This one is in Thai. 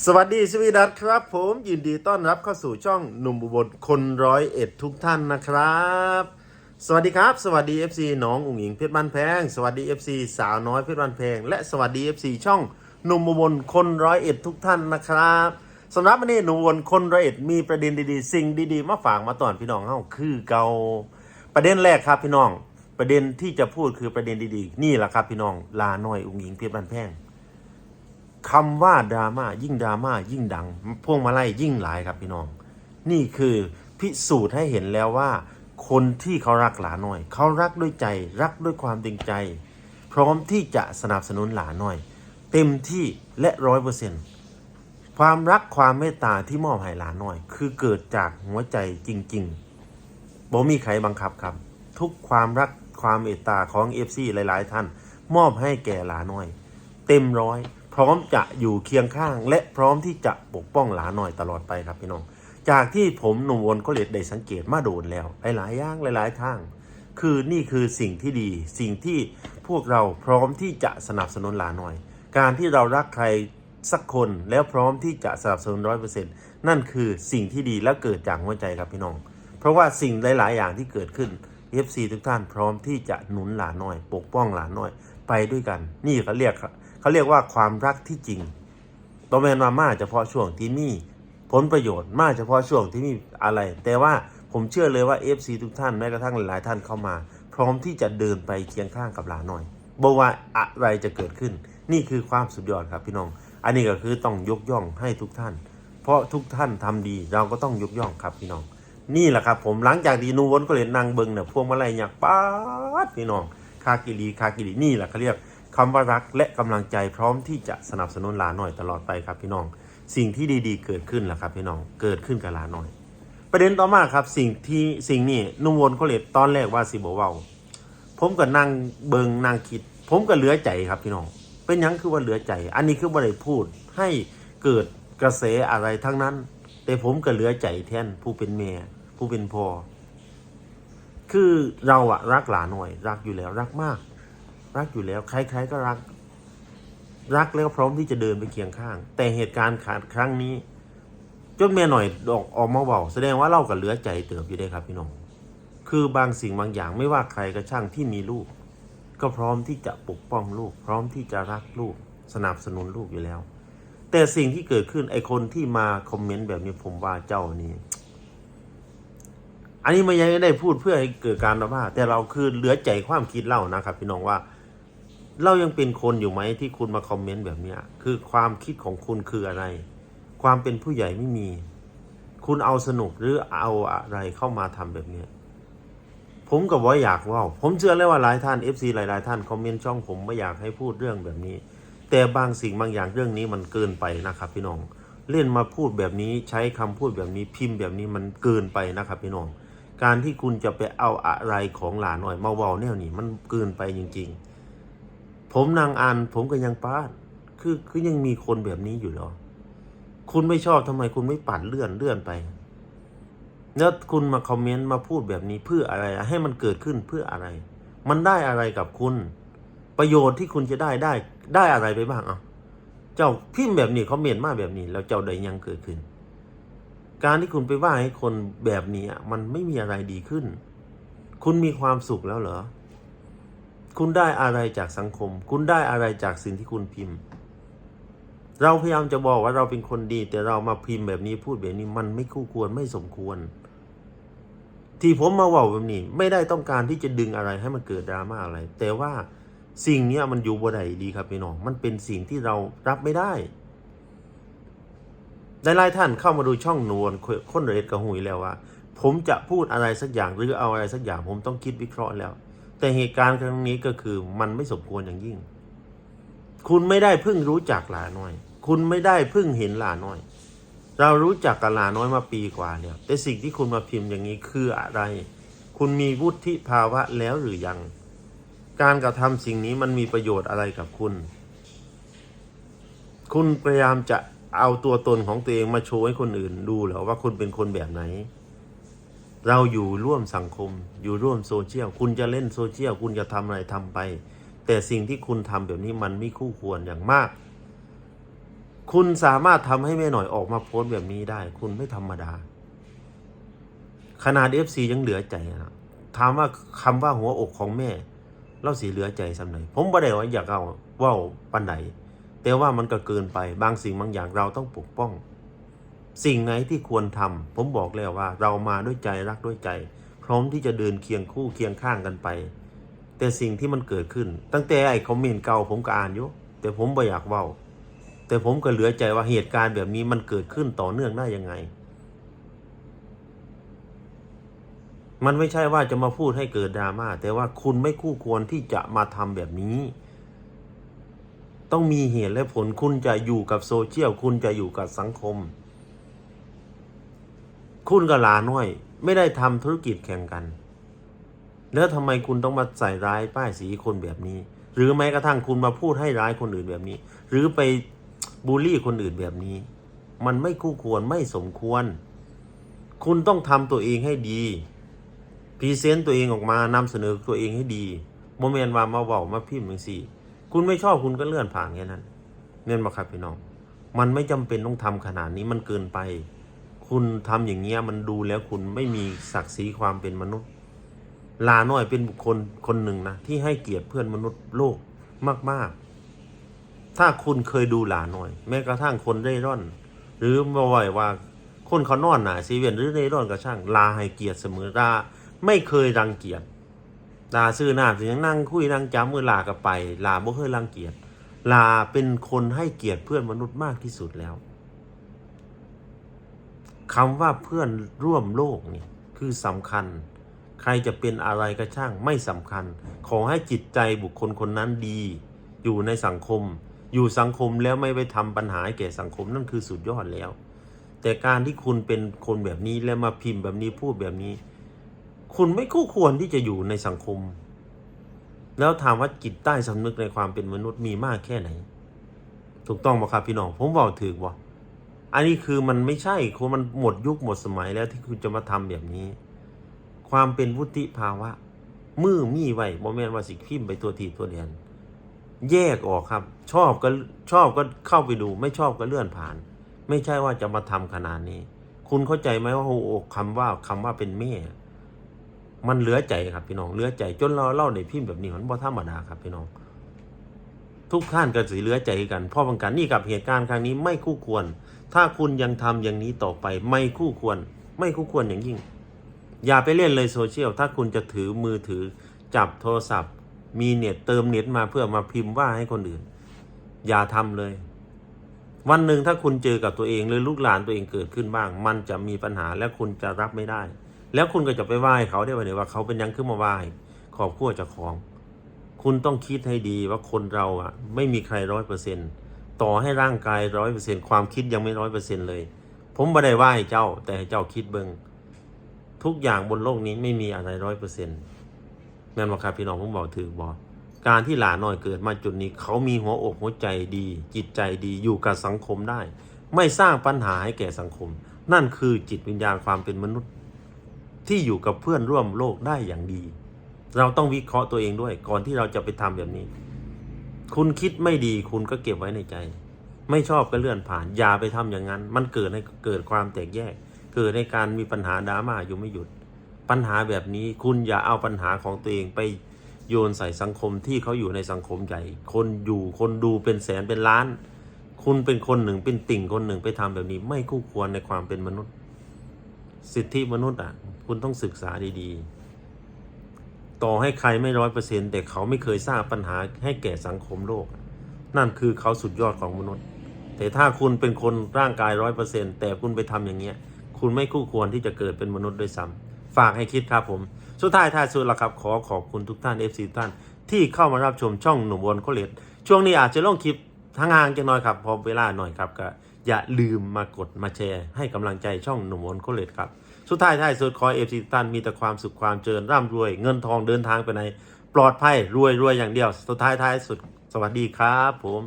สวัสดีสวีดัตครับ ผมยินดีต้อนรับเข้าสู่ช่องหนุ่มอุบลคนร้อยเอ็ดทุกท่านนะครับ สวัสดีครับ สวัสดี FC น้องอุ๋งอิงเพชรบ้านแพง สวัสดี FC สาวน้อยเพชรบ้านแพง และสวัสดี FC ช่องหนุ่มอุบลคนร้อยเอ็ดทุกท่านนะครับสำหรับวันนี้หนุ่มอุบลคนร้อยเอ็ดมีประเด็นดีๆ สิ่งดีๆ มาฝากมาตอนพี่น้องเฮาคือเกาประเด็นแรกครับพี่น้อง ประเด็นที่จะพูดคือประเด็นดีๆ นี่แหละครับพี่น้องลาหน้อยอุ๋งอิงเพชรบ้านแพง คำว่าดราม่ายิ่งดราม่ายิ่งดัง พวงมาลัยยิ่งหลายครับพี่น้อง นี่คือพิสูจน์ให้เห็นแล้วว่า คนที่เขารักหลาน้อย เขารักด้วยใจ รักด้วยความจริงใจ พร้อมที่จะสนับสนุนหลาน้อย เต็มที่และร้อยเปอร์เซ็นต์ความรักความเมตตาที่มอบให้หลาน้อย คือเกิดจากหัวใจจริงๆบ่มีใครบังคับครับ ทุกความรักความเมตตาของเอฟซีหลาย ๆ ท่าน มอบให้แก่หลาน้อย เต็มร้อย พร้อมจะอยู่เคียงข้าง และพร้อมที่จะปกป้องหลาหน่อยตลอดไปครับพี่น้อง จากที่ผมหนุ่มวนก็เลยได้สังเกตมาโดนแล้วหลายๆอย่างหลาย ๆ ทาง คือนี่คือสิ่งที่ดี สิ่งที่พวกเราพร้อมที่จะสนับสนุนหลาหน่อย การที่เรารักใครสักคนแล้วพร้อมที่จะสนับสนุนร้อยเปอร์เซ็นต์นั่นคือสิ่งที่ดีและเกิดจากหัวใจครับพี่น้อง เพราะว่าสิ่งหลาย ๆ อย่างที่เกิดขึ้น FC ทุกท่านพร้อมที่จะหนุนหลานน้อย ปกป้องหลานน้อย ไปด้วยกัน นี่เขาเรียก เขาเรียกว่าความรักที่จริงตัวแมนมามาเฉพาะช่วงที่มีผลประโยชน์มากเฉพาะช่วงที่มีอะไร แต่ว่าผมเชื่อเลยว่า FC ทุกท่านแม้กระทั่งหลายท่านเข้ามา พร้อมที่จะเดินไปเคียงข้างกับหลานน้อยบอกว่าอะไรจะเกิดขึ้น นี่คือความสุดยอดครับพี่น้อง อันนี้ก็คือต้องยกย่องให้ทุกท่าน เพราะทุกท่านทำดีเราก็ต้องยกย่องครับพี่น้อง นี่แหละครับผมหลังจากดีนูวนก็เลยนางเบิงเนี่ยพวงมาลัยอยากป้าดพี่น้องคากิรีคากิรีนี่แหละเขาเรียก คำว่ารักและกำลังใจพร้อมที่จะสนับสนุนหลานหน่อยตลอดไปครับพี่น้อง สิ่งที่ดีๆ เกิดขึ้นแหละครับพี่น้องเกิดขึ้นกับหลานหน่อย ประเด็นต่อมาครับสิ่งที่สิ่งนี้นุ่มวนก็เลยตอนแรกว่าสิบเว้าผมก็นั่งเบิงนั่งคิด ผมก็เหลือใจครับพี่น้อง เป็นยังคือว่าเหลือใจ อันนี้คือบ่ได้พูดให้เกิดกระแสอะไรทั้งนั้น แต่ผมก็เหลือใจแทนผู้เป็นแม่ผู้เป็นพ่อคือเราอะรักหลานหน่อย รักอยู่แล้วรักมาก รักอยู่แล้ว ใครๆก็รัก รักแล้วพร้อมที่จะเดินไปเคียงข้าง แต่เหตุการณ์ขาดครั้งนี้จนแม่หน่อยออกออกมาเบาแสดงว่าเรากับเหลือใจเติบอยู่ได้ครับพี่น้อง คือบางสิ่งบางอย่างไม่ว่าใครก็ช่างที่มีลูก ก็พร้อมที่จะปกป้องลูก พร้อมที่จะรักลูก สนับสนุนลูกอยู่แล้ว แต่สิ่งที่เกิดขึ้นไอคนที่มาคอมเมนต์แบบนี้ผมว่าเจ้านี่อันนี้ไม่ยังไม่ได้พูดเพื่อให้เกิดการระบาแต่เราคือเหลือใจความคิดเล่านะครับ พี่น้องว่า เรายังเป็นคนอยู่ไหมที่คุณมาคอมเมนต์แบบเนี้ย คือความคิดของคุณคืออะไร ความเป็นผู้ใหญ่ไม่มี คุณเอาสนุกหรือเอาอะไรเข้ามาทำแบบเนี้ยผมกับว่าอยากว่า ผมเชื่อเลยว่าหลายท่าน FC หลาย ๆ ท่านคอมเมนต์ช่องผมไม่อยากให้พูดเรื่องแบบนี้ แต่บางสิ่งบางอย่างเรื่องนี้มันเกินไปนะครับ พี่น้องเล่นมาพูดแบบนี้ใช้คำพูดแบบนี้พิมพ์แบบนี้มันเกินไปนะครับพี่น้อง การที่คุณจะไปเอาอะไรของหลานหน่อยมาเว้าแนวนี้มันเกินไปจริง ๆ ผมนางอ่านผมก็ยังป้าดคือคือยังมีคนแบบนี้อยู่หรอ คุณไม่ชอบทำไมคุณไม่ปัดเลื่อนเลื่อนไป แล้วคุณมาคอมเมนต์มาพูดแบบนี้เพื่ออะไร ให้มันเกิดขึ้นเพื่ออะไร มันได้อะไรกับคุณ ประโยชน์ที่คุณจะได้ได้ได้อะไรไปบ้างอะเจ้าพิมพ์แบบนี้เขาเมนต์มาแบบนี้ แล้วเจ้าได้ยังเกิดขึ้น การที่คุณไปว่าให้คนแบบนี้มันไม่มีอะไรดีขึ้น คุณมีความสุขแล้วเหรอ คุณได้อะไรจากสังคม คุณได้อะไรจากสิ่งที่คุณพิมพ์ เราพยายามจะบอกว่าเราเป็นคนดี แต่เรามาพิมพ์แบบนี้พูดแบบนี้มันไม่คู่ควรไม่สมควร ที่ผมมาเว่าแบบนี้ ไม่ได้ต้องการที่จะดึงอะไรให้มันเกิดดราม่าอะไร แต่ว่าสิ่งนี้มันอยู่บ่ได้ดีครับพี่น้องมันเป็นสิ่งที่เรารับไม่ได้หลายๆท่านเข้ามาดูช่องนวลค้นเรศกระหุยแล้วว่า ผมจะพูดอะไรสักอย่างหรือเอาอะไรสักอย่าง ผมต้องคิดวิเคราะห์แล้ว แต่เหตุการณ์ครั้งนี้ก็คือมันไม่สมควรอย่างยิ่ง คุณไม่ได้เพิ่งรู้จักหลาน้อย คุณไม่ได้เพิ่งเห็นหลาน้อย เรารู้จักกับหลาน้อยมาปีกว่าแล้วแต่สิ่งที่คุณมาพิมพ์อย่างนี้คืออะไร คุณมีวุฒิภาวะแล้วหรือยัง การกระทำสิ่งนี้มันมีประโยชน์อะไรกับคุณ คุณพยายามจะเอาตัวตนของตัวเองมาโชว์ให้คนอื่นดูเหรอว่าคุณเป็นคนแบบไหน เราอยู่ร่วมสังคม อยู่ร่วมโซเชียล คุณจะเล่นโซเชียล คุณจะทำอะไรทำไป แต่สิ่งที่คุณทำแบบนี้มันไม่คู่ควรอย่างมาก คุณสามารถทำให้แม่หน่อยออกมาโพสต์แบบนี้ได้ คุณไม่ธรรมดา ขนาดเอฟซียังเหลือใจนะถามว่าคำว่าหัวอกของแม่ เราสีเหลือใจสำไหนผมบ่ได้ว่าอยากเอาว่าปันไหนแต่ว่ามันก็เกินไปบางสิ่งบางอย่างเราต้องปกป้อง สิ่งไหนที่ควรทำผมบอกแล้วว่าเรามาด้วยใจรักด้วยใจ พร้อมที่จะเดินเคียงคู่เคียงข้างกันไป แต่สิ่งที่มันเกิดขึ้น ตั้งแต่ไอ้คอมเมนต์เก่าผมก็อ่านอยู่แต่ผมบ่อยากเว้า แต่ผมก็เหลือใจว่าเหตุการณ์แบบนี้มันเกิดขึ้นต่อเนื่องได้ยังไง มันไม่ใช่ว่าจะมาพูดให้เกิดดราม่าแต่ว่าคุณไม่คู่ควรที่จะมาทำแบบนี้ ต้องมีเหตุและผลคุณจะอยู่กับโซเชียลคุณจะอยู่กับสังคม คุณกับหลาน้อย ไม่ได้ทำธุรกิจแข่งกัน แล้วทำไมคุณต้องมาใส่ร้ายป้ายสีคนแบบนี้ หรือแม้กระทั่งคุณมาพูดให้ร้ายคนอื่นแบบนี้ หรือไปบูลลี่คนอื่นแบบนี้ มันไม่คู่ควรไม่สมควร คุณต้องทำตัวเองให้ดีพรีเซนต์ตัวเองออกมานำเสนอตัวเองให้ดีโมเมนต์ว่ามาเบามาพิมพ์จังสีคุณไม่ชอบคุณก็เลื่อนผ่านแค่นั้นเงินมาครับพี่น้อง มันไม่จำเป็นต้องทำขนาดนี้มันเกินไป คุณทำอย่างเงี้ยมันดูแล้วคุณไม่มีศักดิ์ศรีความเป็นมนุษย์ ลาน้อยเป็นบุคคลคนหนึ่งนะที่ให้เกียรติเพื่อนมนุษย์โลกมาก ๆ ถ้าคุณเคยดูลาน้อย แม้กระทั่งคนเร่ร่อน หรือมาไหวว่า คนเขานอนหนาซีเวียนหรือเร่ร่อนก็ช่าง ลาให้เกียรติเสมอลาไม่เคยรังเกียจลาซื้อหน้าถึงยังนั่งคุยนั่งจ้ำมือลากับไป ลาบ่เคยรังเกียจลาเป็นคนให้เกียรติเพื่อนมนุษย์มากที่สุดแล้ว คำว่าเพื่อนร่วมโลกนี่คือสำคัญ ใครจะเป็นอะไรก็ช่างไม่สำคัญ ขอให้จิตใจบุคคลคนนั้นดี อยู่ในสังคม อยู่สังคมแล้วไม่ไปทำปัญหาแก่สังคมนั่นคือสุดยอดแล้ว แต่การที่คุณเป็นคนแบบนี้แล้วมาพิมพ์แบบนี้พูดแบบนี้ คุณไม่คู่ควรที่จะอยู่ในสังคม แล้วถามว่าจิตใต้สำนึกในความเป็นมนุษย์มีมากแค่ไหน ถูกต้องไหมครับพี่น้องผมบอกถือว่า อันนี้คือมันไม่ใช่คือมันหมดยุคหมดสมัยแล้วที่คุณจะมาทำแบบนี้ ความเป็นวุฒิภาวะ มือมีไว้โมเมนต์ว่าสิพิมพ์ไปตัวทีตัวเดียนแยกออกครับ ชอบก็ชอบก็เข้าไปดู ไม่ชอบก็เลื่อนผ่าน ไม่ใช่ว่าจะมาทำขนาดนี้ คุณเข้าใจไหมว่าโอ้โหคำว่าคำว่าเป็นแม่ มันเหลือใจครับพี่น้องเหลือใจจนเราเล่าในพิมพ์แบบนี้มันบ่ธรรมดาครับพี่น้อง ทุกท่านก็สิเหลือใจกันเพราะบางการนี่กับเหตุการณ์ครั้งนี้ไม่คู่ควร ถ้าคุณยังทำอย่างนี้ต่อไปไม่คู่ควร ไม่คู่ควรอย่างยิ่ง อย่าไปเล่นเลยโซเชียลถ้าคุณจะถือมือถือจับโทรศัพท์ มีเน็ตเติมเน็ตมาเพื่อมาพิมพ์ว่าให้คนอื่น อย่าทำเลย วันหนึ่งถ้าคุณเจอกับตัวเองหรือลูกหลานตัวเองเกิดขึ้นบ้าง มันจะมีปัญหาและคุณจะรับไม่ได้ แล้วคุณก็จะไปไหว้เขาได้ไหมเนี่ยว่าเขาเป็นยังขึ้นมาไหว้ขอบขั้วจ้าของ คุณต้องคิดให้ดีว่าคนเราอะ ไม่มีใครร้อยเปอร์เซ็นต่อให้ร่างกายร้อยเปอร์เซ็นความคิดยังไม่ร้อยเปอร์เซ็นเลย ผมไม่ได้ไหว้เจ้า แต่ให้เจ้าคิดเบิงทุกอย่างบนโลกนี้ไม่มีอะไรร้อยเปอร์เซ็นต์นั่นว่าครับพี่น้องผมบอกถือบอกการที่หลานน้อยเกิดมาจุดนี้ เขามีหัวอกหัวใจดี จิตใจดีอยู่กับสังคมได้ ไม่สร้างปัญหาให้แก่สังคม นั่นคือจิตวิญญาณความเป็นมนุษย์ ที่อยู่กับเพื่อนร่วมโลกได้อย่างดี เราต้องวิเคราะห์ตัวเองด้วย ก่อนที่เราจะไปทำแบบนี้ คุณคิดไม่ดีคุณก็เก็บไว้ในใจ ไม่ชอบก็เลื่อนผ่าน อย่าไปทำอย่างนั้น มันเกิดให้เกิดความแตกแยก เกิดในการมีปัญหาดราม่าอยู่ไม่หยุด ปัญหาแบบนี้คุณอย่าเอาปัญหาของตัวเองไปโยนใส่สังคมที่เขาอยู่ในสังคมใหญ่ คนอยู่คนดูเป็นแสนเป็นล้าน คุณเป็นคนหนึ่งเป็นติ่งคนหนึ่งไปทำแบบนี้ ไม่คู่ควรในความเป็นมนุษย์ สิทธิมนุษย์อะ คุณต้องศึกษาดีๆ ต่อให้ใครไม่ร้อยเปอร์เซ็นแต่เขาไม่เคยสร้างปัญหาให้แก่สังคมโลก นั่นคือเขาสุดยอดของมนุษย์ แต่ถ้าคุณเป็นคนร่างกายร้อยเปอร์เซ็นแต่คุณไปทำอย่างเงี้ย คุณไม่คู่ควรที่จะเกิดเป็นมนุษย์ด้วยซ้ำฝากให้คิดครับผม สุดท้ายท้ายสุดละครับขอขอบคุณทุกท่าน FC ทุกท่านที่เข้ามารับชมช่องหนุ่มวนโคเลตช่วงนี้อาจจะลงคลิปทางห่างจังน้อยครับพอเวลาหน่อยครับก็อย่าลืมมากดมาแชร์ให้กำลังใจช่องหนุ่มวนโคเลตครับ สุดท้ายท้ายสุดขอเอฟซีทุกท่านมีแต่ความสุขความเจริญร่ำรวย เงินทองเดินทางไปไหนปลอดภัยรวยรวยอย่างเดียว สุดท้ายท้ายสุดสวัสดีครับผม